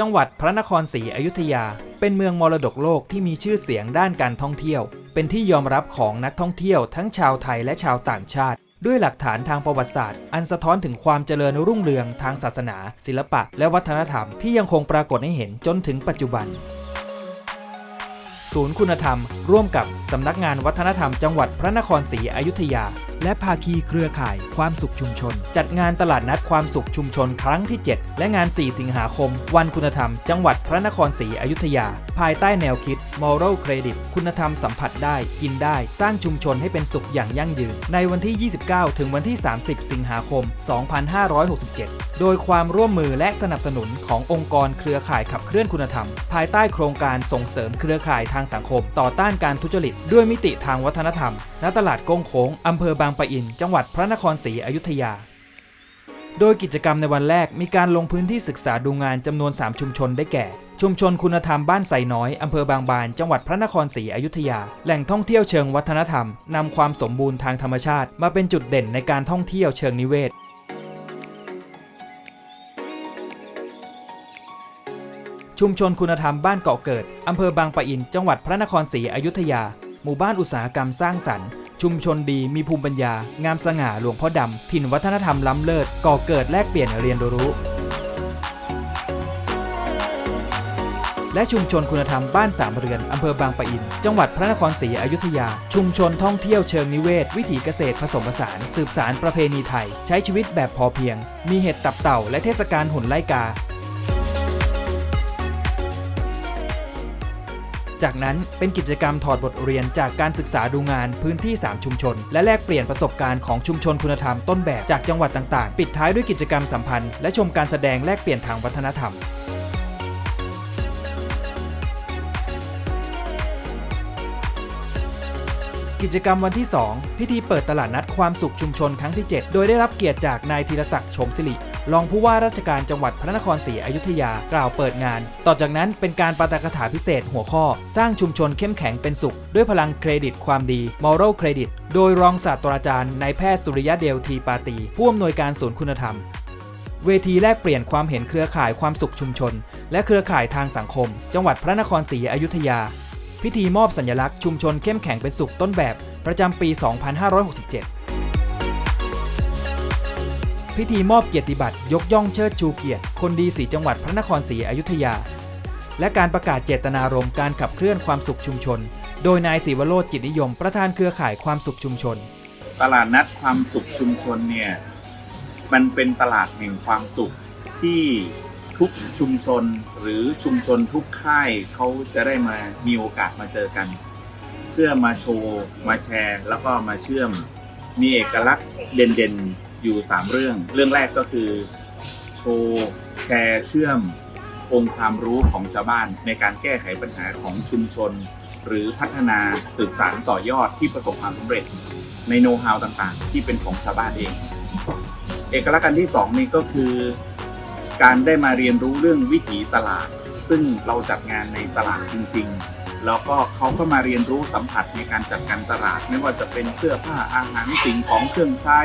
จังหวัดพระนครศรีอยุธยา เป็นเมืองมรดกโลกที่มีชื่อเสียงด้านการท่องเที่ยว เป็นที่ยอมรับของนักท่องเที่ยวทั้งชาวไทยและชาวต่างชาติ ด้วยหลักฐานทางประวัติศาสตร์ อันสะท้อนถึงความเจริญรุ่งเรืองทางศาสนา ศิลปะ และวัฒนธรรมที่ยังคงปรากฏให้เห็นจนถึงปัจจุบัน ศูนย์คุณธรรม ร่วมกับสำนักงานวัฒนธรรมจังหวัดพระนครศรีอยุธยา และภาคีเครือข่ายความสุขชุมชน จัดงานตลาดนัดความสุขชุมชนครั้งที่ 7 และงาน 4 สิงหาคม วันคุณธรรม จังหวัดพระนครศรีอยุธยา ภายใต้แนวคิด moral credit คุณธรรมสัมผัสได้กินได้ สร้างชุมชนให้เป็นสุขอย่างยั่งยืน ในวันที่ 29 ถึงวันที่ 30 สิงหาคม 2567 โดยความร่วมมือและสนับสนุนขององค์กรเครือข่ายขับเคลื่อนคุณธรรม ภายใต้โครงการส่งเสริมเครือข่ายทางสังคม ต่อต้านการทุจริต ด้วยมิติทางวัฒนธรรมณตลาดก้งโค้งอำเภอบางปะอิน จังหวัดพระนครศรีอยุธยา โดยกิจกรรมในวันแรกมีการลงพื้นที่ศึกษาดูงานจำนวน 3 ชุมชนได้แก่ ชุมชนคุณธรรมบ้านไสน้อยอำเภอบางบาน จังหวัดพระนครศรีอยุธยา แหล่งท่องเที่ยวเชิงวัฒนธรรมนำความสมบูรณ์ทางธรรมชาติ มาเป็นจุดเด่นในการท่องเที่ยวเชิงนิเวศชุมชนคุณธรรมบ้านเกาะเกิด อำเภอบางปะอิน จังหวัดพระนครศรีอยุธยา หมู่บ้านอุตสาหกรรมสร้างสรรค์ ชุมชนดีมีภูมิปัญญา งามสง่าหลวงพ่อดำ ถิ่นวัฒนธรรมล้ำเลิศก่อเกิดแลกเปลี่ยนเรียนรู้ และชุมชนคุณธรรมบ้านสามเรือนอำเภอบางปะอิน จังหวัดพระนครศรีอยุธยา ชุมชนท่องเที่ยวเชิงนิเวศ วิถีเกษตรผสมผสาน สืบสารประเพณีไทย ใช้ชีวิตแบบพอเพียง มีเห็ดตับเต่าและเทศกาลหุ่นไล่กา จากนั้นเป็นกิจกรรมถอดบทเรียนจากการศึกษาดูงานพื้นที่ 3 ชุมชน และแลกเปลี่ยนประสบการณ์ของชุมชนคุณธรรมต้นแบบจากจังหวัดต่างๆ ปิดท้ายด้วยกิจกรรมสัมพันธ์และชมการแสดงแลกเปลี่ยนทางวัฒนธรรมกิจกรรมวันที่ 2 พิธีเปิดตลาดนัดความสุขชุมชนครั้งที่ 7 โดยได้รับเกียรติจากนายธีรศักดิ์ชมศิริ รองผู้ว่าราชการจังหวัดพระนครศรีอยุธยากล่าวเปิดงาน ต่อจากนั้นเป็นการปาฐกถาพิเศษหัวข้อ สร้างชุมชนเข้มแข็งเป็นสุข ด้วยพลังเครดิตความดี moral credit โดยรองศาสตราจารย์นายแพทย์สุริยะเดลทีปาตี ผู้อำนวยการศูนย์คุณธรรม เวทีแลกเปลี่ยนความเห็นเครือข่ายความสุขชุมชน และเครือข่ายทางสังคม จังหวัดพระนครศรีอยุธยา พิธีมอบสัญลักษณ์ชุมชนเข้มแข็งเป็นสุขต้นแบบ ประจำปี 2567 พิธีมอบเกียรติบัตรยกย่องเชิดชูเกียรติ คนดีสีจังหวัดพระนครศรีอยุธยา และการประกาศเจตนารมณ์การขับเคลื่อนความสุขชุมชน โดยนายศิวโรจน์จิตนิยม ประธานเครือข่ายความสุขชุมชน ตลาดนัดความสุขชุมชนเนี่ยมันเป็นตลาดแห่งความสุขที่ทุกชุมชนหรือชุมชนทุกค่ายเขาจะได้มามีโอกาสมาเจอกัน เพื่อมาโชว์ มาแชร์ แล้วก็มาเชื่อมมีเอกลักษณ์เด่นๆ อยู่ 3 เรื่อง เรื่องแรกก็คือโชว์แชร์เชื่อมองค์ความรู้ของชาวบ้านในการแก้ไขปัญหาของชุมชน หรือพัฒนาสืบสานต่อยอดที่ประสบความสำเร็จ ในโน้ตฮาวต่างๆ ที่เป็นของชาวบ้านเอง เอกลักษณ์อันที่สองนี่ก็คือ การได้มาเรียนรู้เรื่องวิถีตลาด ซึ่งเราจัดงานในตลาดจริง ๆ แล้วก็เขาก็มาเรียนรู้สัมผัสในการจัดการตลาด ไม่ว่าจะเป็นเสื้อผ้าอาหารสิ่งของเครื่องใช้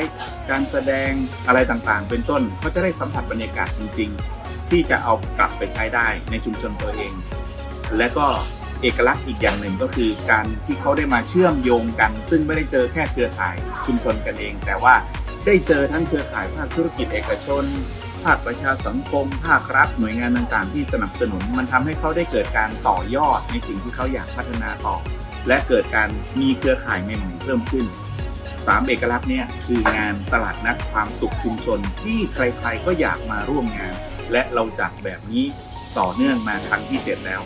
การแสดงอะไรต่างๆ เป็นต้นเขาจะได้สัมผัสบรรยากาศจริง ๆ ที่จะเอากลับไปใช้ได้ในชุมชนตัวเอง และก็เอกลักษณ์อีกอย่างหนึ่งก็คือการที่เขาได้มาเชื่อมโยงกัน ซึ่งไม่ได้เจอแค่เครือข่ายชุมชนกันเอง แต่ว่าได้เจอทั้งเครือข่ายภาคธุรกิจเอกชน ภาคประชาสังคม ภาครัฐหน่วยงานต่างๆ ที่สนับสนุน มันทำให้เขาได้เกิดการต่อยอดในสิ่งที่เขาอยากพัฒนาต่อ และเกิดการมีเครือข่ายใหม่ๆเพิ่มขึ้นสามเอกลักษณ์เนี่ยคืองานตลาดนัดความสุขชุมชนที่ใครๆก็อยากมาร่วมงาน และเราจัดแบบนี้ต่อเนื่องมาครั้งที่ 7 แล้ว